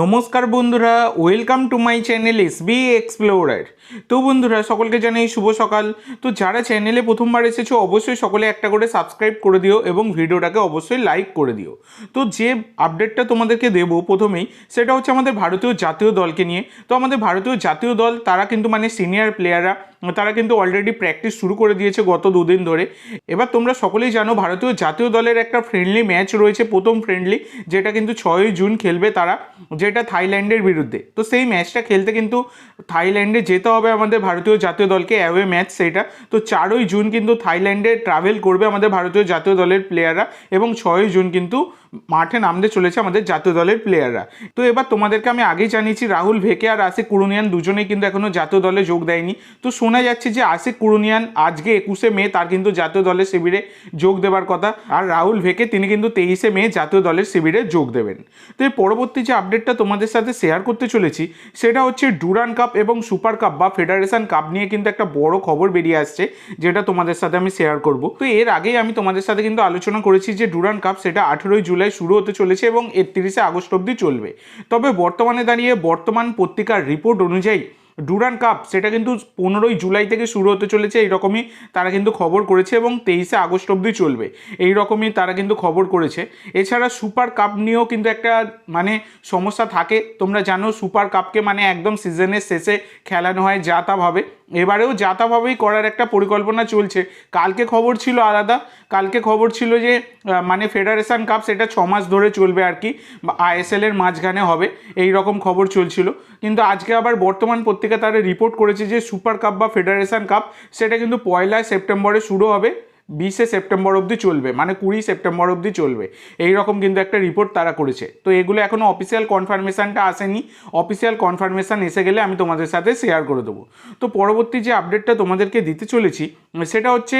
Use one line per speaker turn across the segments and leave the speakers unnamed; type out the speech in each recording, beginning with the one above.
নমস্কার বন্ধুরা welcome to my channel S B explorer তো বন্ধুরা, সকলকে জানাই শুভ সকাল। তো যারা চ্যানেলে প্রথমবার এসেছ, অবশ্যই সকলে একটা করে সাবস্ক্রাইব করে দিও এবং ভিডিওটাকে অবশ্যই লাইক করে দিও। তো যে আপডেটটা তোমাদেরকে দেবো প্রথমেই, সেটা হচ্ছে আমাদের ভারতীয় জাতীয় দলকে নিয়ে। তো আমাদের ভারতীয় জাতীয় দল, তারা কিন্তু মানে সিনিয়র প্লেয়াররা তারা কিন্তু অলরেডি প্র্যাকটিস শুরু করে দিয়েছে গত দুদিন ধরে। এবার তোমরা সকলেই জানো, ভারতীয় জাতীয় দলের একটা ফ্রেন্ডলি ম্যাচ রয়েছে, প্রথম ফ্রেন্ডলি যেটা কিন্তু ছয়ই জুন খেলবে তারা, যেটা থাইল্যান্ডের বিরুদ্ধে। তো সেই ম্যাচটা খেলতে কিন্তু থাইল্যান্ডে যেতে হবে আমাদের ভারতীয় জাতীয় দলকে অ্যাওয়ে ম্যাচ সেইটা তো চারই জুন কিন্তু থাইল্যান্ডে ট্রাভেল করবে আমাদের ভারতীয় জাতীয় দলের প্লেয়াররা এবং ছয়ই জুন কিন্তু মাঠে নামতে চলেছে আমাদের জাতীয় দলের প্লেয়াররা তো এবার তোমাদেরকে আমি আগেই জানিয়েছি, রাহুল ভেকে আর আশিক কুরুনিয়ান দুজনেই কিন্তু এখনও জাতীয় দলে যোগ দেয়নি। তো শোনা যাচ্ছে যে আশিক কুরুনিয়ান আজকে একুশে মে, তার কিন্তু জাতীয় দলের শিবিরে যোগ দেওয়ার কথা। আর রাহুল ভেকে তিনি কিন্তু তেইশে মে জাতীয় দলের শিবিরে যোগ দেবেন। তো এর পরবর্তী যে আপডেটটা তোমাদের সাথে শেয়ার করতে চলেছি, সেটা হচ্ছে ডুরান কাপ এবং সুপার কাপ বা ফেডারেশন কাপ নিয়ে কিন্তু একটা বড় খবর বেরিয়ে আসছে, যেটা তোমাদের সাথে আমি শেয়ার করব। তো এর আগেই আমি তোমাদের সাথে কিন্তু আলোচনা করেছি যে ডুরান কাপ সেটা আঠেরোই জুলাই শুরু হতে চলেছে এবং একত্রিশে আগস্ট অবধি চলবে। তবে বর্তমানে দাঁড়িয়ে বর্তমান পত্রিকার রিপোর্ট অনুযায়ী ডুরান কাপ, সেটা কিন্তু পনেরোই জুলাই থেকে শুরু হতে চলেছে, এইরকমই তারা কিন্তু খবর করেছে এবং তেইশে আগস্ট অবধি চলবে। এই রকমই তারা কিন্তু খবর করেছে। এছাড়া সুপার কাপ নিয়েও কিন্তু একটা মানে সমস্যা থাকে। তোমরা জানো, সুপার কাপকে মানে একদম সিজনের শেষে খেলানো হয়, যা তাভাবে এবারেও যাতাভাবেই করার একটা পরিকল্পনা চলছে। কালকে খবর ছিল আলাদা। কালকে খবর ছিল যে মানে ফেডারেশন কাপ সেটা ছ মাস ধরে চলবে আর কি আইএসএল এর মাঝখানে হবে, এই রকম খবর চলছিল। কিন্তু আজকে আবার বর্তমান পত্রিকা তারা রিপোর্ট করেছে যে সুপার কাপ বা ফেডারেশন কাপ সেটা কিন্তু পয়লা সেপ্টেম্বরে শুরু হবে। বিশে সেপ্টেম্বর অবধি চলবে মানে কুড়ি সেপ্টেম্বর অবধি চলবে। এই রকম কিন্তু একটা রিপোর্ট তারা করেছে। তো এগুলো এখনও অফিসিয়াল কনফার্মেশানটা আসেনি। অফিসিয়াল কনফার্মেশান এসে গেলে আমি তোমাদের সাথে শেয়ার করে দেবো। তো পরবর্তী যে আপডেটটা তোমাদেরকে দিতে চলেছি, সেটা হচ্ছে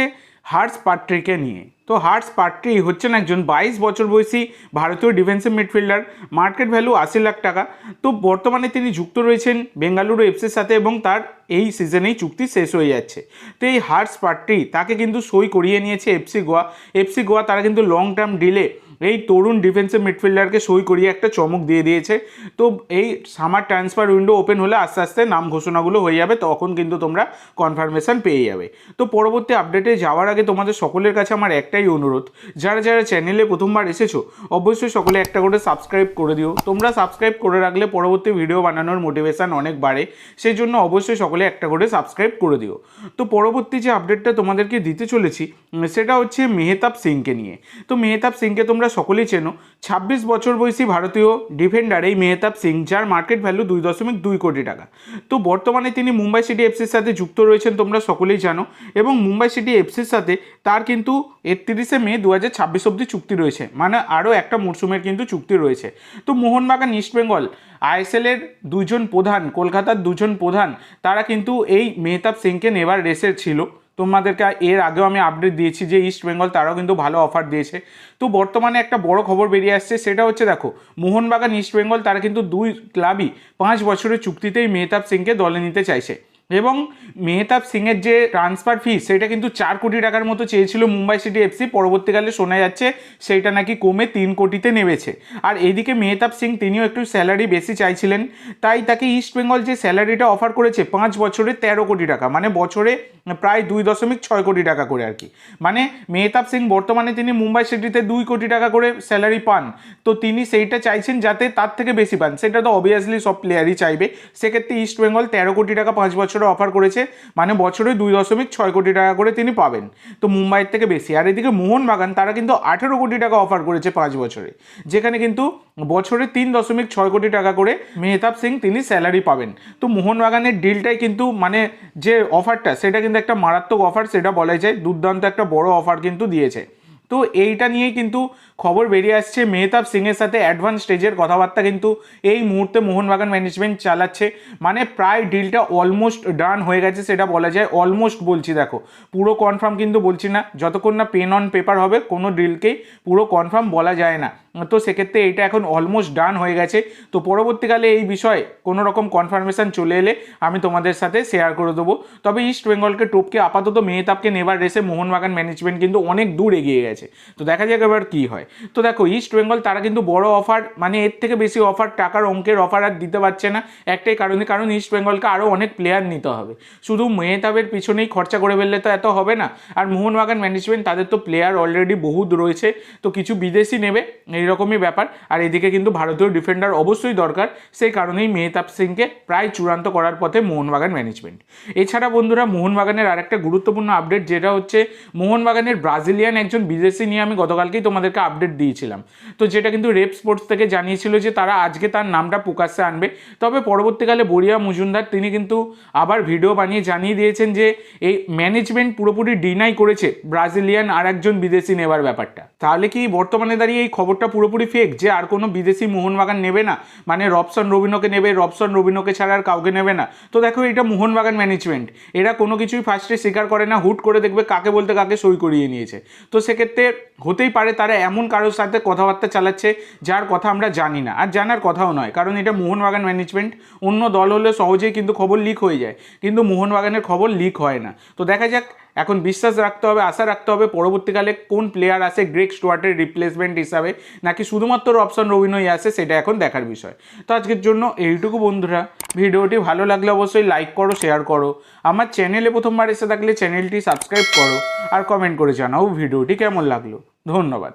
হার্স পাট্রিকে নিয়ে। তো হার্স পাট্রি হচ্ছেন একজন বাইশ বছর বয়সী ভারতীয় ডিফেন্সিভ মিডফিল্ডার। মার্কেট ভ্যালু আশি লাখ টাকা। তো বর্তমানে তিনি যুক্ত রয়েছেন বেঙ্গালুরু এফসির সাথে এবং তার এই সিজনেই চুক্তি শেষ হয়ে যাচ্ছে। তো এই হার্স পাট্রি তাকে কিন্তু সই করিয়ে নিয়েছে এফসি গোয়া। এফসি গোয়া তারা কিন্তু লং টার্ম ডিলে এই তরুণ ডিফেন্সিভ মিডফিল্ডারকে সই করিয়ে একটা চমক দিয়ে দিয়েছে। তো এই সামার ট্রান্সফার উইন্ডো ওপেন হলে আস্তে আস্তে নাম ঘোষণাগুলো হয়ে যাবে, তখন কিন্তু তোমরা কনফার্মেশন পেয়ে যাবে। তো পরবর্তী আপডেটে যাওয়ার আগে তোমাদের সকলের কাছে আমার একটাই অনুরোধ। যারা যারা চ্যানেলে প্রথমবার এসেছ, অবশ্যই সকলে একটা করে সাবস্ক্রাইব করে দিও। তোমরা সাবস্ক্রাইব করে রাখলে পরবর্তী ভিডিও বানানোর মোটিভেশন অনেক বাড়ে। সেই জন্য অবশ্যই সকলে একটা করে সাবস্ক্রাইব করে দিও। তো পরবর্তী যে আপডেটটা তোমাদেরকে দিতে চলেছি সেটা হচ্ছে মেহতাব সিংকে নিয়ে। তো মেহতাব সিংকে তোমরা সকলেই চেনো। ছাব্বিশ বছর বয়সী ভারতীয় ডিফেন্ডার এই মেহতাব সিং, যার মার্কেট ভ্যালু দুই দশমিক দুই কোটি টাকা। তো বর্তমানে তিনি মুম্বাই সিটি এফসির সাথে যুক্ত রয়েছেন, তোমরা সকলেই জানো। এবং মুম্বাই সিটি এফসির সাথে তার কিন্তু একত্রিশে মে দু হাজার ছাব্বিশ অব্দি চুক্তি রয়েছে। মানে আরও একটা মরশুমের কিন্তু চুক্তি রয়েছে। তো মোহনবাগান ইস্টবেঙ্গল আইএসএলের দুজন প্রধান, কলকাতার দুজন প্রধান, তারা কিন্তু এই মেহতাব সিংকে নেবার রেসে ছিল। তোমাদেরকে এর আগেও আমি আপডেট দিয়েছি যে ইস্ট বেঙ্গল তারাও কিন্তু ভালো অফার দিয়েছে। তো বর্তমানে একটা বড় খবর বেরিয়ে আসছে, সেটা হচ্ছে দেখো, মোহনবাগান, ইস্ট বেঙ্গল তারা কিন্তু দুই ক্লাবই পাঁচ বছরের চুক্তিতেই মেহতাব সিংকে দলে নিতে চাইছে। এবং মেহতাব সিংয়ের যে ট্রান্সফার ফি সেটা কিন্তু চার কোটি টাকার মতো চেয়েছিল মুম্বাই সিটি এফসি পরবর্তীকালে শোনা যাচ্ছে সেইটা নাকি কমে তিন কোটিতে নেমেছে। আর এদিকে মেহতাব সিং, তিনিও একটু স্যালারি বেশি চাইছিলেন, তাই তাকে ইস্ট বেঙ্গল যে স্যালারিটা অফার করেছে, পাঁচ বছরে তেরো কোটি টাকা মানে বছরে প্রায় দুই দশমিক ছয় কোটি টাকা করে আর কি। মানে মেহতাব সিং, বর্তমানে তিনি মুম্বাই সিটিতে দুই কোটি টাকা করে স্যালারি পান। তো তিনি সেইটা চাইছেন যাতে তার থেকে বেশি পান। সেটা তো অবভিয়াসলি সব প্লেয়ারই চাইবে। সেক্ষেত্রে ইস্ট বেঙ্গল তেরো কোটি টাকা পাঁচ বছরে অফার করেছে মানে বছরে দুই দশমিক ছয় কোটি টাকা করে তিনি পাবেন। তো মুম্বাইয়ের থেকে বেশি। আর এদিকে মোহনবাগান, তারা কিন্তু আঠেরো কোটি টাকা অফার করেছে পাঁচ বছরে। যেখানে কিন্তু বছরে তিন দশমিক ছয় কোটি টাকা করে মেহতাব সিং তিনি স্যালারি পাবেন। তো মোহনবাগানের ডিলটাই কিন্তু মানে যে অফারটা সেটা কিন্তু একটা মারাত্মক অফার সেটা বলা যায় দুর্দান্ত একটা বড় অফার কিন্তু দিয়েছে। তো এইটা নিয়েই কিন্তু খবর বেরিয়ে আসছে। মেহতাব সিংয়ের সাথে অ্যাডভান্স স্টেজের কথাবার্তা কিন্তু এই মুহূর্তে মোহনবাগান ম্যানেজমেন্ট চালাচ্ছে। মানে প্রায় ডিলটা অলমোস্ট ডান হয়ে গেছে, সেটা বলা যায় অলমোস্ট বলছি দেখো। পুরো কনফার্ম কিন্তু বলছি না, যতক্ষণ না পেন অন পেপার হবে, কোনো ডিলকেই পুরো কনফার্ম বলা যায় না। তো সেক্ষেত্রে এটা এখন অলমোস্ট ডান হয়ে গেছে। তো পরবর্তীকালে এই বিষয়ে কোনো রকম কনফার্মেশন চলে এলে আমি তোমাদের সাথে শেয়ার করে দেবো। তবে ইস্ট বেঙ্গলকে টপকে আপাতত মেহতাবকে নেবার রেসে মোহনবাগান ম্যানেজমেন্ট কিন্তু অনেক দূর এগিয়ে গেছে। তো দেখা যাক এবার কী হয়। তো দেখো ইস্ট বেঙ্গল তারা কিন্তু বড় অফার মানে এর থেকে বেশি অফার টাকার অঙ্কের অফার আর দিতে পারছে না। একটাই কারণে, কারণ ইস্ট বেঙ্গলকে আরও অনেক প্লেয়ার নিতে হবে। শুধু মেহতাবের পিছনেই খরচা করে ফেললে তো এত হবে না। আর মোহনবাগান ম্যানেজমেন্ট তাদের তো প্লেয়ার অলরেডি বহুত রয়েছে। তো কিছু বিদেশি নেবে এইরকমই ব্যাপার। আর এদিকে কিন্তু ভারতীয় ডিফেন্ডার অবশ্যই দরকার। সেই কারণেই মেহতাব সিংকে প্রায় চূড়ান্ত করার পথে মোহনবাগান ম্যানেজমেন্ট এছাড়া বন্ধুরা, মোহনবাগানের আর একটা গুরুত্বপূর্ণ আপডেট যেটা হচ্ছে, মোহনবাগানের ব্রাজিলিয়ান একজন বিদেশি নিয়ে আমি গতকালকেই তোমাদেরকে আপডেট দিয়েছিলাম। তো যেটা কিন্তু রেপ স্পোর্টস থেকে জানিয়েছিল যে তারা আজকে তার নামটা প্রকাশ্যে আনবে। তবে পরবর্তীকালে বড়িয়া মজুমদার, তিনি কিন্তু আবার ভিডিও বানিয়ে জানিয়ে দিয়েছেন যে, এই ম্যানেজমেন্ট পুরোপুরি ডিনাই করেছে ব্রাজিলিয়ান আর একজন বিদেশি নেবার ব্যাপারটা। তাহলে কি বর্তমানে দাঁড়িয়ে এই খবরটা পুরোপুরি ফেক যে আর কোনো বিদেশি মোহনবাগান নেবে না। মানে রবসন রবিনোকে নেবে, রবসন রবিনোকে ছাড়া আর কাউকে নেবে না। তো দেখো, এটা মোহনবাগান ম্যানেজমেন্ট এরা কোনো কিছুই ফার্স্টে স্বীকার করে না, হুট করে দেখবে কাকে বলতে কাকে সই করিয়ে নিয়েছে। তো সেক্ষেত্রে হতেই পারে তারা এমন কারোর সাথে কথাবার্তা চালাচ্ছে, যার কথা আমরা জানি না। আর জানার কথাও নয়, কারণ এটা মোহনবাগান ম্যানেজমেন্ট অন্য দল হলে সহজেই কিন্তু খবর লিক হয়ে যায়। কিন্তু মোহনবাগানের খবর লিক হয় না। তো দেখা যাক এখন বিশ্বাস রাখতে হবে, আশা রাখতে হবে পরবর্তীকালে কোন প্লেয়ার আসে গ্রেক স্টুয়ার্টের রিপ্লেসমেন্ট হিসাবে, নাকি শুধুমাত্র অপশন রবিনই আসে সেটা এখন দেখার বিষয়। তো আজকের জন্য এইটুকু বন্ধুরা, ভিডিওটি ভালো লাগলে অবশ্যই লাইক করো শেয়ার করো, আমার চ্যানেলে প্রথমবার এসে থাকলে চ্যানেলটি সাবস্ক্রাইব করো, আর কমেন্ট করে জানাও ভিডিওটি কেমন লাগল। ধন্যবাদ।